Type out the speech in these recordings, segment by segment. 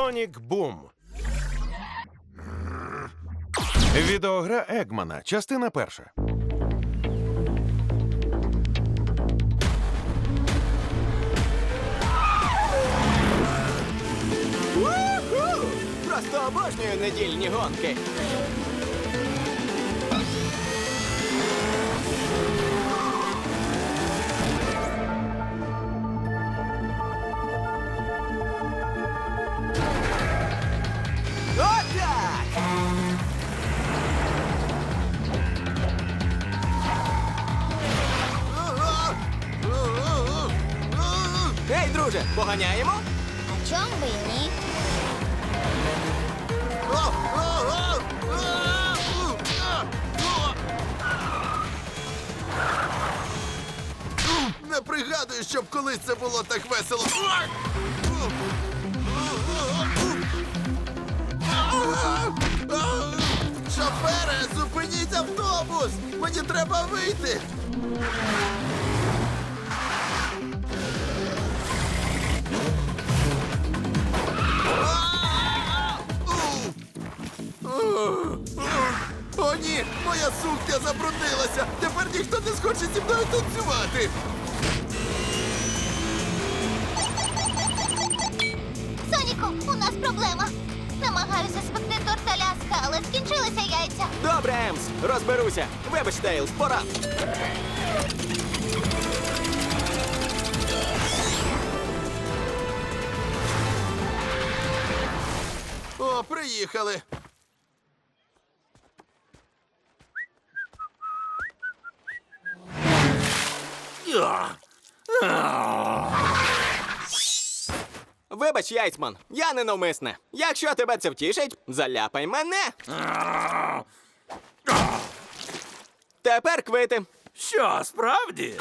Сонік Бум. Відеогра Егмана. Частина перша. Просто обожнюю недільні гонки. Друже, поганяємо? А чом би ні? Не пригадую, щоб колись це було так весело. Шофере, зупиніть автобус! Мені треба вийти! Забруднилася! Тепер ніхто не схоче зі мною танцювати! Соніку, у нас проблема. Намагаюся спекти торт Аляска, але скінчилися яйця. Добре, Емс, розберуся. Вибач, Тейлз, пора. О, приїхали! Вибач, Яйцман, я ненавмисне. Якщо тебе це втішить, заляпай мене. Тепер квити. Що, справді?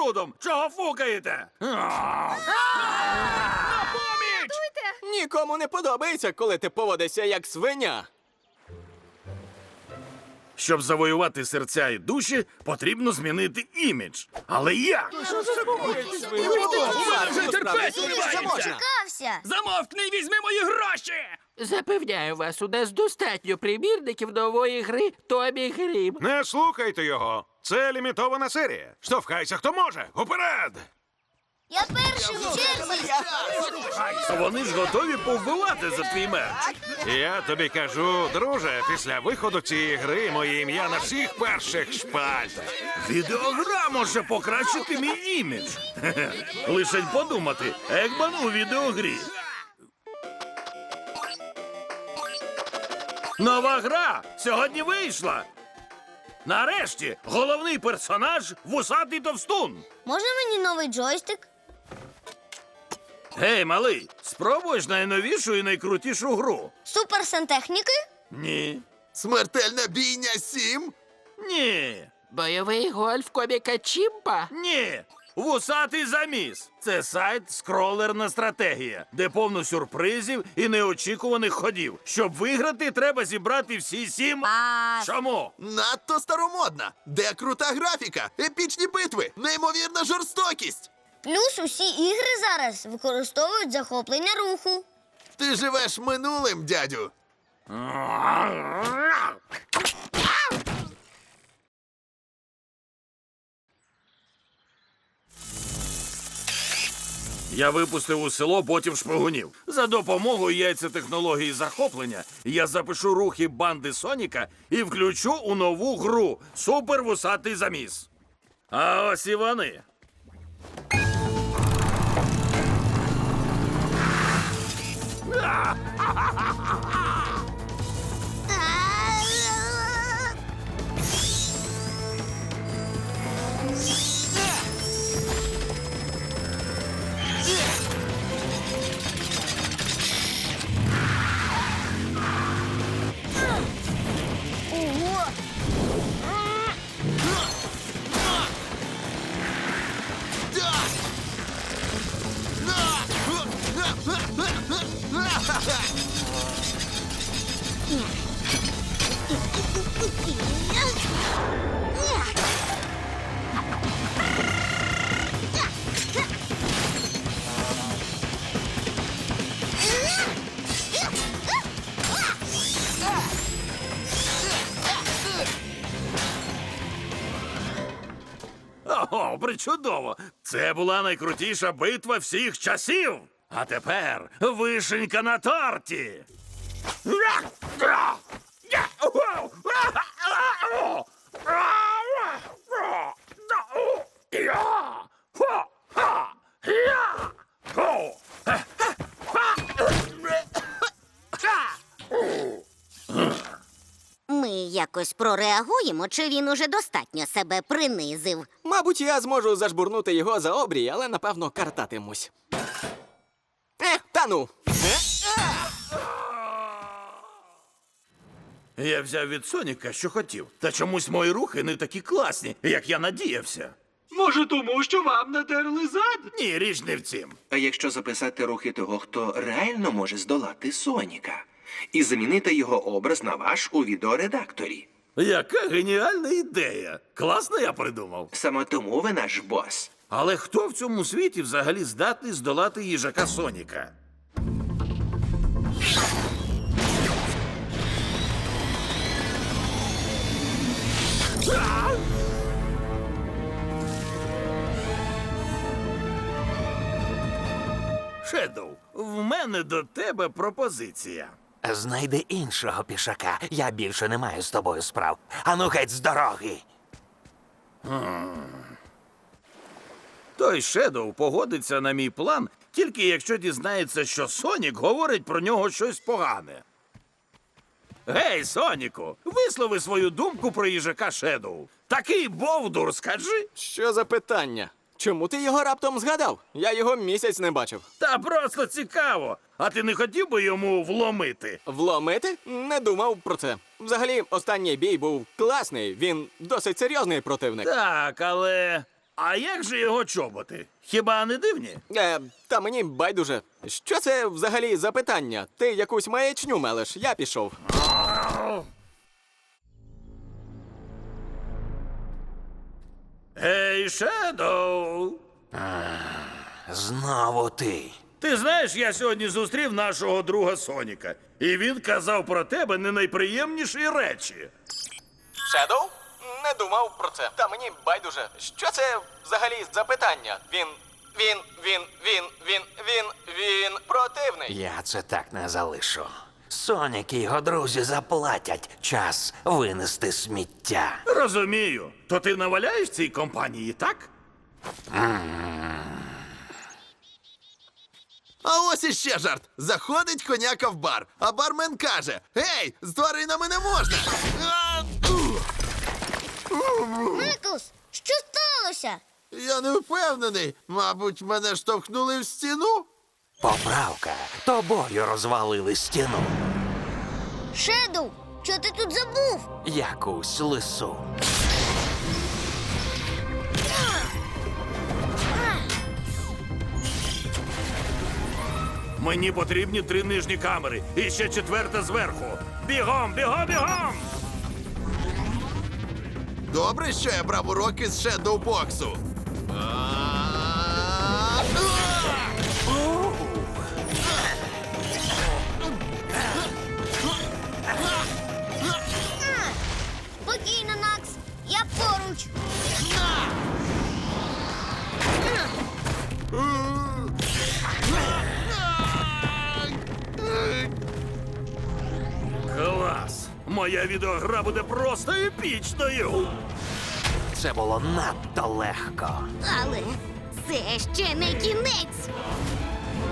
Брудом. Чого фукаєте? На поміч! Нікому не подобається, коли ти поводишся як свиня. Щоб завоювати серця і душі, потрібно змінити імідж. Але як? Чекався. Замовкни і візьми мої гроші! Запевняю вас, у нас достатньо примірників нової гри Тобі Грім. Не слухайте його. Це лімітована серія. Штовхайся, хто може. Уперед! Я перший в черзі. Вони ж готові повбивати за твій мерч. Я тобі кажу, друже, після виходу цієї гри моє ім'я на всіх перших шпальтах. Відеогра може покращити мій імідж. Хе-хе. Лишень подумати, Егман у відеогрі. Нова гра сьогодні вийшла. Нарешті головний персонаж вусатий товстун. Можна мені новий джойстик? Гей, малий, спробуєш найновішу і найкрутішу гру? Супер сантехніки? Ні. Смертельна бійня сім? Ні. Бойовий гольф коміка Чімпа. Ні. Вусатий заміс. Це сайт скролерна стратегія, де повно сюрпризів і неочікуваних ходів. Щоб виграти, треба зібрати всі сім. А Чому? Надто старомодна! Де крута графіка, епічні битви, неймовірна жорстокість! плюс усі ігри зараз використовують захоплення руху. Ти живеш минулим, дядю. Я випустив у село потім шпигунів. За допомогою яйцетехнології захоплення я запишу рухи банди Соніка і включу у нову гру Супервусатий заміс. А ось і вони. Ого, причудово! Це була найкрутіша битва всіх часів. А тепер вишенька на торті. Ми якось прореагуємо, чи він уже достатньо себе принизив. Мабуть, я зможу зажбурнути його за обрій, але напевно картатимусь. Е, та ну. Е? Я взяв від Соніка, що хотів. Та чомусь мої рухи не такі класні, як я надіявся. Може, тому що вам натерли зад? Ні, річ не в цім. А якщо записати рухи того, хто реально може здолати Соніка, і замінити його образ на ваш у відеоредакторі. Яка геніальна ідея! Класно я придумав. Саме тому ви наш бос. Але хто в цьому світі взагалі здатний здолати їжака Соніка? Шедоу, в мене до тебе пропозиція. Знайди іншого пішака. Я більше не маю з тобою справ. Ану геть з дороги. Той Шедоу погодиться на мій план, тільки якщо дізнається, що Сонік говорить про нього щось погане. Гей, Соніку, вислови свою думку про їжака Шедоу. Такий бовдур, скажи. Що за питання? Чому ти його раптом згадав? Я його місяць не бачив. Та просто цікаво. А ти не хотів би йому вломити? Вломити? Не думав про це. Взагалі, останній бій був класний. Він досить серйозний противник. Так, але. А як же його чоботи? Хіба не дивні? Е, та мені байдуже. Що це взагалі за питання? Ти якусь маячню мелеш, я пішов. Гей, Шедоу! Знову ти. Ти знаєш, я сьогодні зустрів нашого друга Соніка, і він казав про тебе не найприємніші речі. Шедоу? Не думав про це. Та мені байдуже. Що це взагалі за питання? Він. Він, він, він, він, він, він противний. Я це так не залишу. Сонік і його друзі заплатять час винести сміття. Розумію. То ти наваляєш цій компанії, так? А ось іще жарт. Заходить коняка в бар, а бармен каже: Гей, з тваринами не можна. А, Миклс, що сталося? Я не впевнений. Мабуть, мене штовхнули в стіну. Поправка. Тобою розвалили стіну. Шедоу, що ти тут забув? Якусь лису. Мені потрібні три нижні камери і ще четверта зверху. Бігом, бігом, бігом! Добре, що я брав уроки з шедоу-боксу. А, моя відеогра буде просто епічною. Це було надто легко. Але це ще не кінець.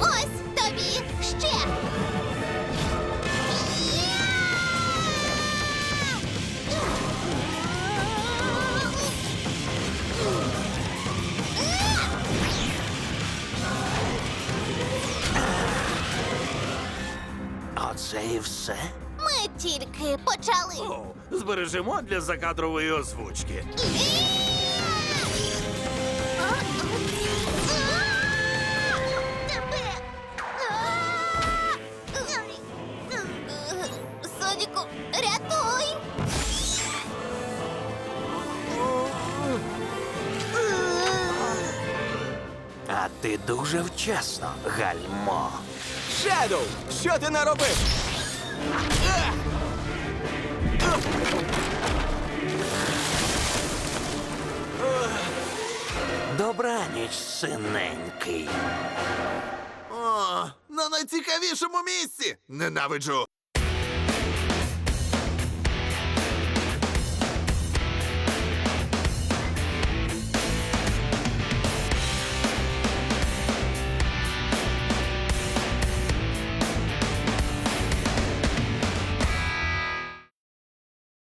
Ось тобі ще. Оце і все. Ми тільки почали. О, збережемо для закадрової озвучки. Соніку, рятуй! А ти дуже вчасно, гальмо. Шедоу, що ти наробив? Добраніч, синенький. О, на найцікавішому місці. Ненавиджу.